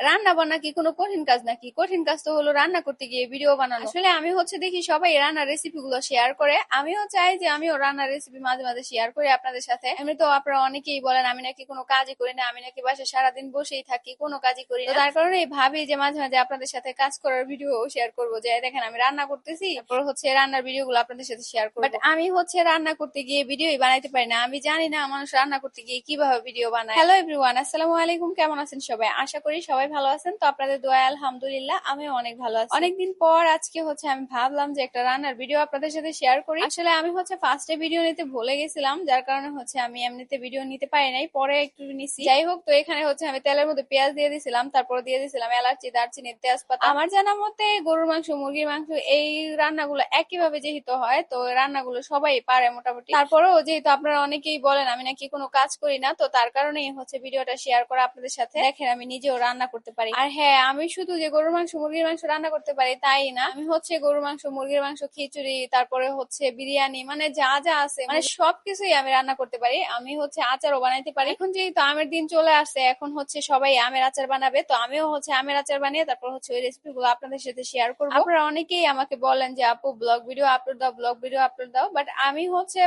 রান্না বান্না কি কোনো কঠিন কাজ নাকি? কঠিন কাজ তো হলো রান্না করতে গিয়ে ভিডিও বানানো। আসলে আমি হচ্ছে দেখি সবাই রান্নার রেসিপি গুলো শেয়ার করে। আমিও চাই যে আমিও রান্নার রেসিপি মাঝে মাঝে শেয়ার করি আপনাদের সাথে। এমনি তো আপনারা অনেকেই বলেন আমি নাকি কোনো কাজই করি না আমি নাকি বাসায় সারাদিন বসেই থাকি কোনো কাজই করি না। তার কারণে ভাবি যে মাঝে মাঝে আপনাদের সাথে কাজ করার ভিডিও শেয়ার করব যে দেখেন আমি রান্না করতেছি তারপর হচ্ছে রান্নার ভিডিও গুলো আপনাদের সাথে শেয়ার করব। বাট আমি হচ্ছে রান্না করতে গিয়ে ভিডিওই বানাইতে পারি না। আমি জানি না মানুষ রান্না করতে গিয়ে কীভাবে ভিডিও বানায়। হ্যালো এভরিওয়ান আসসালামু আলাইকুম কেমন আছেন সবাই? আশা করি সবাই ভালো আছেন? তো আপনাদের দোয়া আলহামদুলিল্লাহ আমিও অনেক ভালো আছি। অনেকদিন পর আজকে হচ্ছে আমি ভাবলাম যে একটা রান্নার ভিডিও আপনাদের সাথে শেয়ার করি। আসলে আমি হচ্ছে ফার্স্টে ভিডিও নিতে ভুলে গেছিলাম যার কারণে হচ্ছে আমি এমনিতে ভিডিও নিতে পারি নাই পরে একটু নিছি। যাই হোক তো এখানে হচ্ছে আমি তেলের মধ্যে পেঁয়াজ দিয়ে দিছিলাম তারপর দিয়ে দিছিলাম এলাচি দারচিনি তেজপাতা। আমার জানা মতে গরুর মাংস মুরগির মাংস এই রান্নাগুলো একইভাবে যেহেতু হয় তো রান্নাগুলো সবাই পারে মোটামুটি। তারপরেও যেহেতু আপনারা অনেকেই বলেন আমি নাকি কোনো কাজ করি না তো তার কারণেই হচ্ছে ভিডিওটা শেয়ার করা আপনাদের সাথে। দেখেন আমি নিজেও রান্না করতে পারি। আর হ্যাঁ আমি শুধু যে গরুর মাংস মুরগির মাংস রান্না করতে পারি তাই না? আমি হচ্ছে গরুর মাংস মুরগির মাংস খিচুড়ি তারপরে হচ্ছে বিরিয়ানি মানে যা যা আছে মানে সবকিছুই আমি রান্না করতে পারি। আমি হচ্ছে আচারও বানাইতে পারি। এখন যেহেতু আমের দিন চলে আসছে এখন হচ্ছে সবাই আমের আচার বানাবে তো আমিও হচ্ছে আমের আচার বানিয়ে তারপর হচ্ছে ওই রেসিপি গুলো আপনাদের সাথে শেয়ার করব। আপনারা অনেকেই আমাকে বলেন যে আপু ব্লগ ভিডিও আপলোড দাও ব্লগ ভিডিও আপলোড দাও। বাট আমি হচ্ছে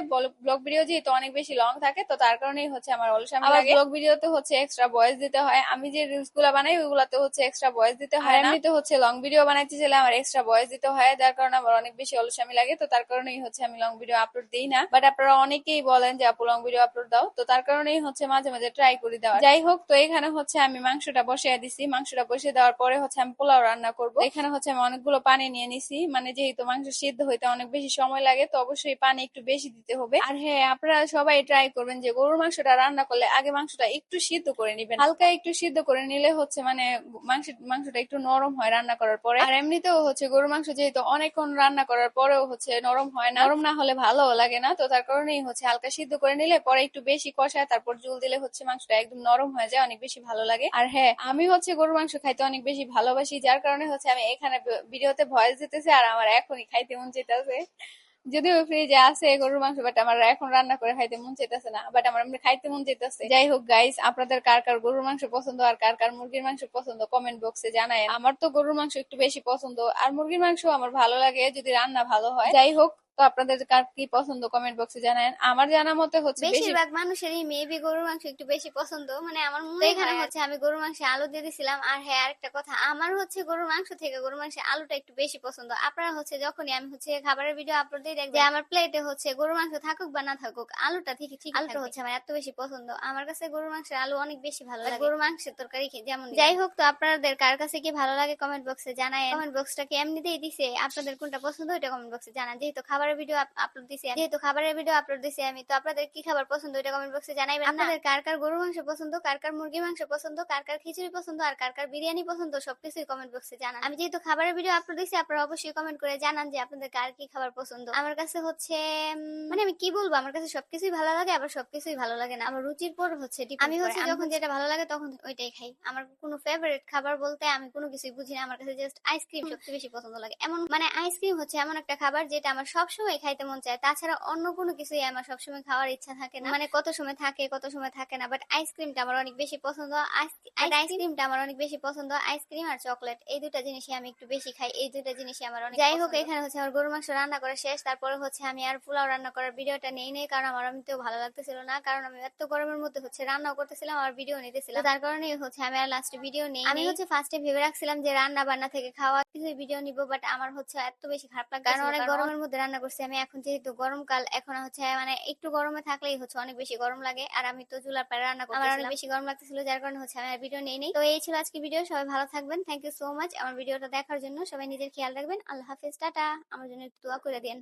ব্লগ ভিডিও যেহেতু অনেক বেশি লং থাকে তো তার কারণেই হচ্ছে আমার অলসামি লাগে। ব্লগ ভিডিওতে হচ্ছে এক্সট্রা ভয়েস দিতে হয়। আমি যে রিলসগুলা বানাই ওইগুলাতে হচ্ছে এক্সট্রা ভয়েস দিতে হয়। এমনিতে হচ্ছে লং ভিডিও বানাইতে চাইলে আমার এক্সট্রা ভয়েস দিতে হয় যার কারণে আমার অনেক বেশি অলসামি লাগে তো তার কারণেই হচ্ছে আমি লং ভিডিও আপলোড দিই না। বাট আপনারা অনেকেই বলেন যে আপু লং ভিডিও আপলোড দাও। তো তার কারণেই হচ্ছে মাঝে মাঝে ট্রাই করে দেওয়া যাই হোক তো এখানে হচ্ছে আমি মাংসটা বসিয়ে দিছি। মাংসটা বসিয়ে দেওয়ার পরে হচ্ছে আমি পোলাও রান্না করব। এখানে হচ্ছে আমি অনেকগুলো পানি নিয়ে নিছি। মানে যেহেতু মাংস সিদ্ধ হইতে অনেক বেশি সময় লাগে তো অবশ্যই পানি একটু বেশি দিতে হবে। আর হ্যাঁ আপনারা সবাই ট্রাই করবেন যে গরুর মাংসটা রান্না করলে আগে মাংসটা একটু সিদ্ধ করে নিবেন। হালকা একটু সিদ্ধ করে নিলে হচ্ছে মানে মাংস, মাংসটা একটু নরম হয় রান্না করার পরে। আর এমনিতেও হচ্ছে গরুর মাংস যেহেতু অনেকক্ষণ রান্না করার পরেও হচ্ছে নরম হয় না। নরম না হলে ভালো লাগে না, তো তার কারণেই হচ্ছে হালকা সিদ্ধ করে নিলে পরে একটু বেশি কষায় তারপর জল দিলে হচ্ছে মাংসটা একদম নরম হয়ে যায়, অনেক বেশি ভালো লাগে। আর হ্যাঁ আমি হচ্ছে গরুর মাংস খাইতে অনেক বেশি ভালোবাসি, যার কারণে হচ্ছে আমি এখানে ভিডিওতে ভয়েস দিতেছি আর আমার এখনই খাইতে মন চাইতেছে। যদিও ফ্রিজে আছে গরুর মাংস বাট আমার এখন রান্না করে খাইতে মন চাইতেছে না। বাট আমার এমনি খাইতে মন চাইতেছে। যাই হোক গাইস আপনাদের কার কার গরুর মাংস পছন্দ আর কার কার মুরগির মাংস পছন্দ কমেন্ট বক্সে জানায় আমার তো গরুর মাংস একটু বেশি পছন্দ, আর মুরগির মাংস আমার ভালো লাগে যদি রান্না ভালো হয়। যাই হোক তো আপনাদের কার কি পছন্দ কমেন্ট বক্সে জানান আমার জানা মতে হচ্ছে বেশি বেশিরভাগ মানুষেরই মেবি গরুর মাংস একটু বেশি পছন্দ। মানে আমার মনে এখানে হচ্ছে আমি গরুর মাংসে আলু দিয়ে দিছিলাম। আর হ্যাঁ আরেকটা কথা আমার হচ্ছে গরুর মাংস থেকে গরুর মাংসে আলুটা একটু বেশি পছন্দ। আপনারা হচ্ছে যখনই আমি হচ্ছে খাবারের ভিডিও আপলোড দিই দেখবেন আমার প্লেটে হচ্ছে গরুর মাংস থাকুক বা না থাকুক আলুটা ঠিক ঠিক আলুটা হচ্ছে আমার এত বেশি পছন্দ। আমার কাছে গরুর মাংসের আলু অনেক বেশি ভালো লাগে। গরুর মাংসের তরকারি যেমন যাই হোক তো আপনাদের কার কাছে কি ভালো লাগে কমেন্ট বক্সে জানায় কমেন্ট বক্সটা কি এমনিতেই দিছে? আপনাদের কোনটা পছন্দ ওইটা কমেন্ট বক্সে জানান। যেহেতু খাবারের ভিডিও আপলোড দিছি যেহেতু খাবারের ভিডিও আপলোড দিছি আমি তো আপনাদের কি খাবার পছন্দ ওইটা কমেন্ট বক্সে জানাইবেন আপনাদের কার কার গরুর মাংস পছন্দ কার কার মুরগির মাংস পছন্দ কার কার খিচুড়ি পছন্দ আর কার কার বিরিয়ানি পছন্দ সবকিছুই কমেন্ট বক্সে জানান। আমি যেহেতু খাবারের ভিডিও আপলোড দিছি আপনারা অবশ্যই কমেন্ট করে জানান যে আপনাদের কার কি খাবার পছন্দ। আমার কাছে হচ্ছে মানে আমি কি বলব আমার কাছে সবকিছুই ভালো লাগে আবার সবকিছুই ভালো লাগে না। আমার রুচির পর হচ্ছে আমি হচ্ছে যখন যেটা ভালো লাগে তখন ওইটাই খাই। আমার কোনো ফেভারিট খাবার বলতে আমি কোনো কিছুই বুঝি না। আমার কাছে জাস্ট আইসক্রিম সবচেয়ে বেশি পছন্দ লাগে। এমন মানে আইসক্রিম হচ্ছে এমন একটা খাবার যেটা আমার সবসময় খাইতে মন চায়। তাছাড়া অন্য কোনো কিছুই আমার সবসময় খাওয়ার ইচ্ছা থাকে না। মানে কত সময় থাকে কত সময় থাকে না বাট আইসক্রিমটা আমার অনেক বেশি পছন্দ। আইসক্রিমটা আমার অনেক বেশি পছন্দ। আইসক্রিম আর চকলেট এই দুটা জিনিসই আমি একটু বেশি খাই। এই দুটা জিনিসই আমার অনেক যাই হোক এখানে হচ্ছে আমার গরু মাংস রান্না করা শেষ। তারপরে হচ্ছে আমি আর পোলাও রান্না করার ভিডিওটা নেই নেই কারণ আমার এমনিতেও ভালো লাগতেছিল না। কারণ আমি এত গরমের মধ্যে হচ্ছে রান্নাও করতেছিলাম আর ভিডিও নিতেছিলাম। তার কারণে হচ্ছে আমি আর লাস্টে ভিডিও নেই আমি হচ্ছে ফার্স্টে ভেবে রাখছিলাম যে রান্না বান্না থেকে খাওয়া কিছু ভিডিও নিব বাট আমার হচ্ছে এত বেশি খারাপ লাগে কারণ অনেক গরমের মধ্যে রান্না করছি। আমি এখন যেহেতু গরমকাল এখন হচ্ছে মানে একটু গরমে থাকলেই হচ্ছে অনেক বেশি গরম লাগে। আর আমি তো চুলার পাড়ে রান্না করতে আমার অনেক বেশি গরম লাগতেছিল যার কারণে হচ্ছে আমি আর ভিডিও নেই নেই। তো এই ছিল আজকে ভিডিও সবাই ভালো থাকবেন। থ্যাংক ইউ সো মাচ আমার ভিডিওটা দেখার জন্য সবাই নিজের খেয়াল রাখবেন। আল্লাহ হাফিজ টাটা। আমার জন্য একটু দোয়া করে দিন